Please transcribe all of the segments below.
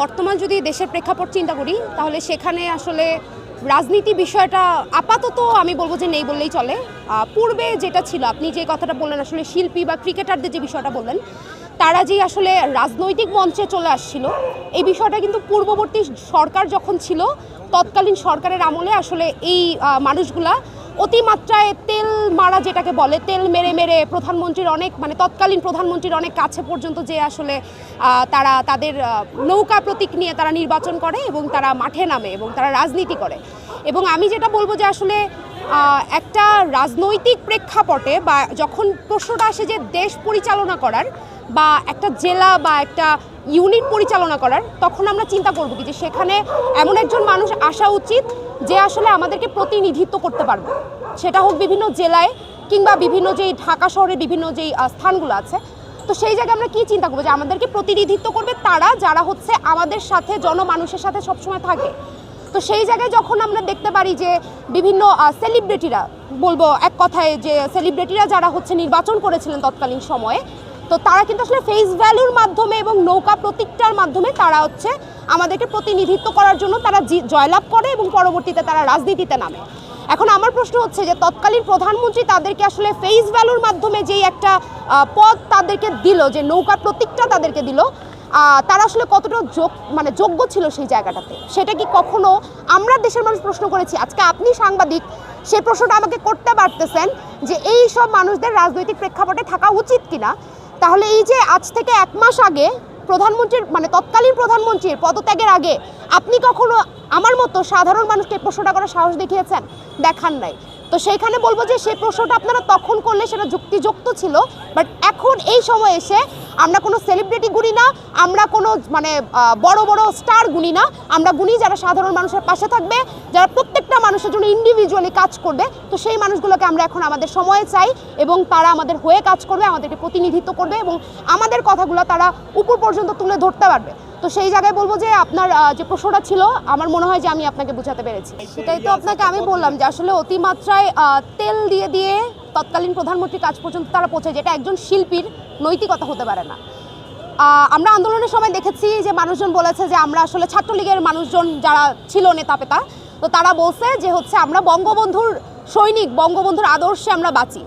বর্তমান যদি দেশের প্রেক্ষাপট চিন্তা করি, তাহলে সেখানে আসলে রাজনীতি বিষয়টা আপাতত আমি বলব যে নেই বললেই চলে। পূর্বে যেটা ছিল, আপনি যে কথাটা বললেন, আসলে শিল্পী বা ক্রিকেটারদের যে বিষয়টা বললেন, তারা যে আসলে রাজনৈতিক মঞ্চে চলে আসছিল, এই বিষয়টা কিন্তু পূর্ববর্তী সরকার যখন ছিল, তৎকালীন সরকারের আমলে আসলে এই মানুষগুলা অতিমাত্রায় তেল মারা যেটাকে বলে, তেল মেরে মেরে প্রধানমন্ত্রীর অনেক মানে তৎকালীন প্রধানমন্ত্রীর অনেক কাছে পর্যন্ত যে আসলে তারা তাদের নৌকা প্রতীক নিয়ে তারা নির্বাচন করে এবং তারা মাঠে নামে এবং তারা রাজনীতি করে। এবং আমি যেটা বলব যে আসলে একটা রাজনৈতিক প্রেক্ষাপটে বা যখন প্রশ্নটা আসে যে দেশ পরিচালনা করার বা একটা জেলা বা একটা ইউনিট পরিচালনা করার, তখন আমরা চিন্তা করব কি যে সেখানে এমন একজন মানুষ আসা উচিত যে আসলে আমাদেরকে প্রতিনিধিত্ব করতে পারবে। সেটা হোক বিভিন্ন জেলায় কিংবা বিভিন্ন যেই ঢাকা শহরের বিভিন্ন যেই স্থানগুলো আছে। তো সেই জায়গায় আমরা কি চিন্তা করব যে আমাদেরকে প্রতিনিধিত্ব করবে তারা, যারা হচ্ছে আমাদের সাথে, জনমানুষের সাথে সবসময় থাকে। তো সেই জায়গায় যখন আমরা দেখতে পারি যে বিভিন্ন সেলিব্রিটিরা বলব এক কথায় যে সেলিব্রিটিরা যারা হচ্ছে নির্বাচন করেছিলেন তৎকালীন সময়ে তো তারা কিন্তু আসলে ফেস ভ্যালুর মাধ্যমে এবং নৌকা প্রতীকটার মাধ্যমে তারা হচ্ছে আমাদেরকে প্রতিনিধিত্ব করার জন্য তারা জয়লাভ করে এবং পরবর্তীতে তারা রাজনীতিতে নামে। এখন আমার প্রশ্ন হচ্ছে যে তৎকালীন প্রধানমন্ত্রী তাদেরকে আসলে ফেস ভ্যালুর মাধ্যমে যেই একটা পদ তাদেরকে দিল, যে নৌকা প্রতীকটা তাদেরকে দিল তারা আসলে কতটা যোগ মানে যোগ্য ছিল সেই জায়গাটাতে? সেটা কি কখনো আমরা দেশের মানুষ প্রশ্ন করেছি? আজকে আপনি সাংবাদিক সেই প্রশ্নটা আমাকে করতে পারতেছেন যে এই সব মানুষদের রাজনৈতিক প্রেক্ষাপটে থাকা উচিত কিনা? তাহলে এই যে আজ থেকে এক মাস আগে প্রধানমন্ত্রীর মানে তৎকালীন প্রধানমন্ত্রীর পদত্যাগের আগে আপনি কখনো আমার মতো সাধারণ মানুষকে প্রশ্নটা করার সাহস দেখিয়েছেন? দেখান নাই। তো সেইখানে বলব যে সেই প্রশ্নটা আপনারা তখন করলে সেটা যুক্তিযুক্ত ছিল বাট এখন এই সময় এসে আমরা কোনো সেলিব্রিটি গুনি না, আমরা কোনো মানে বড় বড় স্টার গুনি না, আমরা গুনি যারা সাধারণ মানুষের পাশে থাকবে, যারা প্রত্যেকটা মানুষের জন্য ইন্ডিভিজুয়ালি কাজ করবে, তো সেই মানুষগুলোকে আমরা এখন আমাদের সময়ে চাই এবং তারা আমাদের হয়ে কাজ করবে, আমাদেরকে প্রতিনিধিত্ব করবে এবং আমাদের কথাগুলো তারা উপর পর্যন্ত তুলে ধরতে পারবে। তো সেই জায়গায় বলব যে আপনার যে প্রশ্নটা ছিল আমার মনে হয় যে আমি আপনাকে বোঝাতে পেরেছি। সেটাই তো আপনাকে আমি বললাম যে আসলে অতিমাত্রায় তেল দিয়ে দিয়ে তৎকালীন প্রধানমন্ত্রীর কাজ পর্যন্ত তারা পৌঁছে যেটা একজন শিল্পীর নৈতিকতা হতে পারে না। আমরা আন্দোলনের সময় দেখেছি যে মানুষজন বলেছে যে আমরা আসলে ছাত্রলীগের মানুষজন যারা ছিল নেতা পেতা তো তারা বলছে যে হচ্ছে আমরা বঙ্গবন্ধুর সৈনিক বঙ্গবন্ধুর আদর্শে আমরা বাঁচি।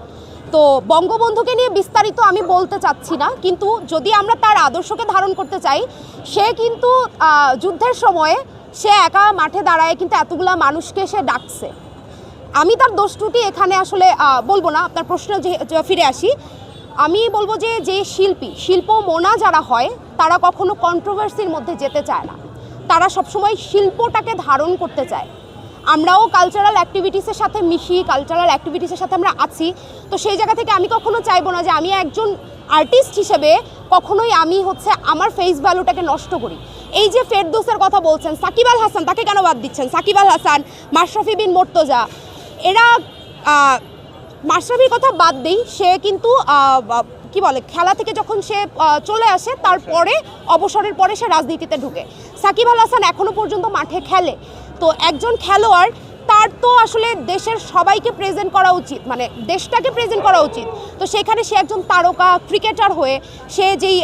তো বঙ্গবন্ধুকে নিয়ে বিস্তারিত আমি বলতে চাচ্ছি না, কিন্তু যদি আমরা তার আদর্শকে ধারণ করতে চাই, সে কিন্তু যুদ্ধের সময়ে সে একা মাঠে দাঁড়ায়, কিন্তু এতগুলা মানুষকে সে ডাকছে। আমি তার দোষ এখানে আসলে বলব না আপনার প্রশ্ন যে ফিরে আসি। আমি বলব যে যে শিল্পী, শিল্প মোনা যারা হয়, তারা কখনো কন্ট্রোভার্সির মধ্যে যেতে চায় না। তারা সবসময় শিল্পটাকে ধারণ করতে চায়। আমরাও কালচারাল অ্যাক্টিভিটিসের সাথে মিশি কালচারাল অ্যাক্টিভিটিসের সাথে আমরা আছি। তো সেই জায়গা থেকে আমি কখনো চাইব না যে আমি একজন আর্টিস্ট হিসেবে কখনোই আমি হচ্ছে আমার ফেস ভ্যালুটাকে নষ্ট করি। এই যে ফেরদোসের কথা বলছেন, সাকিব আল হাসান, তাকে কেন বাদ দিচ্ছেন? সাকিব আল হাসান, মাশরাফি বিন মোর্তজা, এরা মাশরাফির কথা বাদ দেই, সে কিন্তু কি বলে, খেলা থেকে যখন সে চলে আসে, তারপরে অবসরের পরে সে রাজনীতিতে ঢুকে। সাকিব আল হাসান এখনও পর্যন্ত মাঠে খেলে। তো একজন খেলোয়াড়, তার তো আসলে দেশের সবাইকে প্রেজেন্ট করা উচিত মানে দেশটাকে প্রেজেন্ট করা উচিত। তো সেখানে সে একজন তারকা ক্রিকেটার হয়ে সে যেই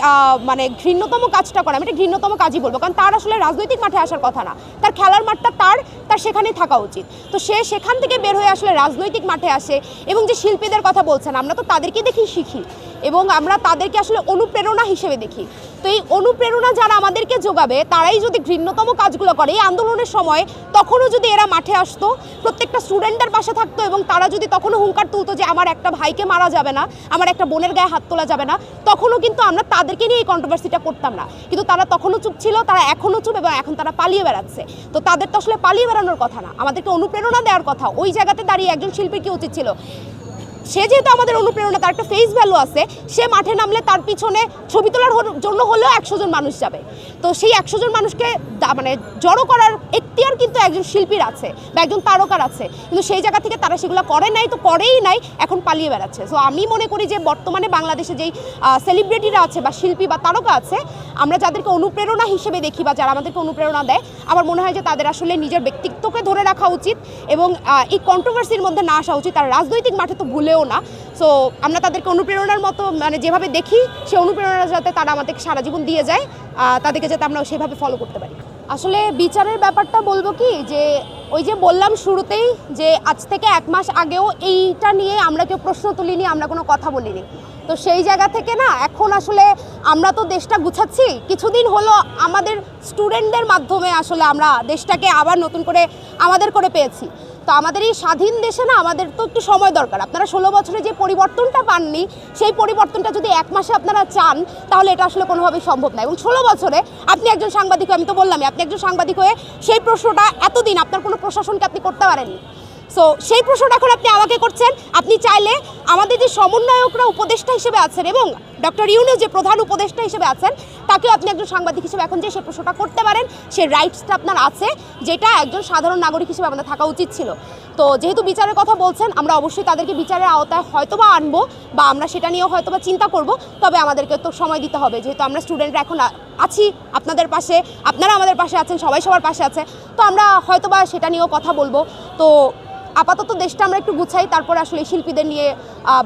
মানে ঘৃণ্যতম কাজটা করে, আমি এটা ঘৃণ্যতম কাজই বলব, কারণ তার আসলে রাজনৈতিক মাঠে আসার কথা না। তার খেলার মাঠটা তার তার সেখানেই থাকা উচিত। তো সে সেখান থেকে বের হয়ে আসলে রাজনৈতিক মাঠে আসে এবং যে শিল্পীদের কথা বলছেন, আমরা তো তাদেরকে দেখি শিখি। এবং আমরা তাদেরকে আসলে অনুপ্রেরণা হিসেবে দেখি। তো এই অনুপ্রেরণা যারা আমাদেরকে যোগাবে, তারাই যদি ঘৃণ্যতম কাজগুলো করে, এই আন্দোলনের সময় তখনও যদি এরা মাঠে আসতো, প্রত্যেকটা স্টুডেন্টের পাশে থাকতো এবং তারা যদি তখনও হুঙ্কার তুলতো যে আমার একটা ভাইকে মারা যাবে না, আমার একটা বোনের গায়ে হাত তোলা যাবে না, তখনও কিন্তু আমরা তাদেরকে নিয়ে এই কন্ট্রোভার্সিটা করতাম না। কিন্তু তারা তখনও চুপ ছিল, তারা এখনও চুপ এবং এখন তারা পালিয়ে বেড়াচ্ছে। তো তাদের তো আসলে পালিয়ে বেড়ানোর কথা না। আমাদেরকে অনুপ্রেরণা দেওয়ার কথা। ওই জায়গাতে দাঁড়িয়ে একজন শিল্পীর কি উচিত ছিল? সে যেহেতু আমাদের অনুপ্রেরণা, তার একটা ফেস ভ্যালু আছে, সে মাঠে নামলে তার পিছনে ছবি তোলার জন্য হলেও একশো জন মানুষ যাবে। তো সেই একশো জন মানুষকে মানে জড়ো করার এখতিয়ার কিন্তু একজন শিল্পীর আছে বা একজন তারকার আছে। কিন্তু সেই জায়গা থেকে তারা সেগুলো করে নাই, তো করেই নাই, এখন পালিয়ে বেড়াচ্ছে। সো আমি মনে করি যে বর্তমানে বাংলাদেশে যেই সেলিব্রিটিরা আছে বা শিল্পী বা তারকা আছে, আমরা যাদেরকে অনুপ্রেরণা হিসেবে দেখি বা যারা আমাদেরকে অনুপ্রেরণা দেয়, আমার মনে হয় যে তাদের আসলে নিজের ব্যক্তিত্বকে ধরে রাখা উচিত এবং এই কন্ট্রোভার্সির মধ্যে না আসা উচিত। আর রাজনৈতিক মাঠে তো ভুলেও হয়েও না। সো আমরা তাদেরকে অনুপ্রেরণার মতো মানে যেভাবে দেখি সেই অনুপ্রেরণা যাতে তারা আমাদেরকে সারা জীবন দিয়ে যায় তাদেরকে যাতে আমরা সেভাবে ফলো করতে পারি। আসলে বিচারের ব্যাপারটা বলব কি, যে ওই যে বললাম শুরুতেই, যে আজ থেকে এক মাস আগেও এইটা নিয়ে আমরা কেউ প্রশ্ন তুলিনি, আমরা কোনো কথা বলিনি। তো সেই জায়গা থেকে না, এখন আসলে আমরা তো দেশটা গুছাচ্ছি, কিছুদিন হলো আমাদের স্টুডেন্টদের মাধ্যমে আসলে আমরা দেশটাকে আবার নতুন করে, আমাদের করে পেয়েছি। তো আমাদের এই স্বাধীন দেশে না আমাদের তো একটু সময় দরকার। আপনারা ষোলো বছরে যে পরিবর্তনটা পাননি, সেই পরিবর্তনটা যদি এক মাসে আপনারা চান, তাহলে এটা আসলে কোনোভাবেই সম্ভব না। এবং ষোলো বছরে আপনি একজন সাংবাদিক আমি তো বললামই, আপনি একজন সাংবাদিক হয়ে সেই প্রশ্নটা এতদিন আপনার কোনো প্রশাসনকে আপনি করতে পারেননি। সো সেই প্রশ্নটা এখন আপনি আমাকে করছেন। আপনি চাইলে আমাদের যে সমন্বয়করা উপদেষ্টা হিসেবে আছেন এবং ডক্টর ইউনুস যে প্রধান উপদেষ্টা হিসেবে আছেন, তাকেও আপনি একজন সাংবাদিক হিসেবে এখন যে সেই প্রশ্নটা করতে পারেন সে রাইটসটা আপনার আছে, যেটা একজন সাধারণ নাগরিক হিসেবে আমাদের থাকা উচিত ছিল। তো যেহেতু বিচারের কথা বলছেন, আমরা অবশ্যই তাদেরকে বিচারের আওতায় হয়তোবা আনব বা আমরা সেটা নিয়েও হয়তোবা চিন্তা করব। তবে আমাদেরকে তো সময় দিতে হবে, যেহেতু আমরা স্টুডেন্টরা এখন আছি আপনাদের পাশে, আপনারা আমাদের পাশে আছেন, সবাই সবার পাশে আছে। তো আমরা হয়তোবা সেটা নিয়েও কথা বলব। তো আপাতত দেশটা আমরা একটু গুছাই, তারপরে আসলে শিল্পীদের নিয়ে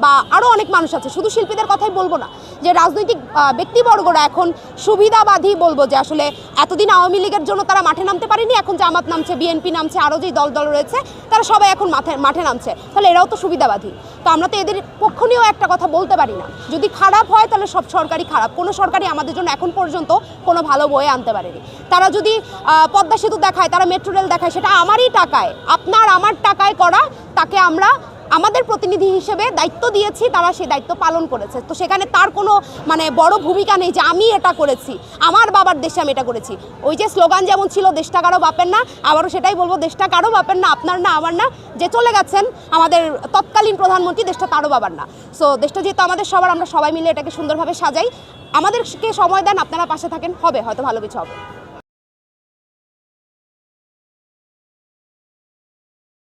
বা আরও অনেক মানুষ আছে। শুধু শিল্পীদের কথাই বলব না, যে রাজনৈতিক ব্যক্তিবর্গরা এখন সুবিধাবাদী বলব যে আসলে এতদিন আওয়ামী লীগের জন্য তারা মাঠে নামতে পারেনি, এখন জামাত নামছে, বিএনপি নামছে আরও যেই দল দল রয়েছে, তারা সবাই এখন মাঠে মাঠে নামছে। তাহলে এরাও তো সুবিধাবাদী। তো আমরা তো এদের পক্ষ নিয়েও একটা কথা বলতে পারি না। যদি খারাপ হয়, তাহলে সব সরকারই খারাপ। কোনো সরকারই আমাদের জন্য এখন পর্যন্ত কোনো ভালো বয়ে আনতে পারেনি। তারা যদি পদ্মা সেতু দেখায়, তারা মেট্রো রেল দেখায়, সেটা আমারই টাকায়, আপনার আমার টাকায় করা, তাকে আমরা আমাদের প্রতিনিধি হিসেবে দায়িত্ব দিয়েছি, তারা সেই দায়িত্ব পালন করেছে। তো সেখানে তার কোনো মানে বড় ভূমিকা নেই যে আমি এটা করেছি, আমার বাবার দেশে আমি এটা করেছি। ওই যে স্লোগান যেমন ছিল, দেশটা কারও বাপের না আবারও সেটাই বলব, দেশটা কারও বাপের না, আপনার না, আমার না যে চলে গেছেন আমাদের তৎকালীন প্রধানমন্ত্রী, দেশটা তারও বাবার না সো দেশটা যেহেতু আমাদের সবার, আমরা সবাই মিলে এটাকে সুন্দরভাবে সাজাই। আমাদেরকে সময় দেন, আপনারা পাশে থাকেন, হবে, হয়তো ভালো কিছু হবে।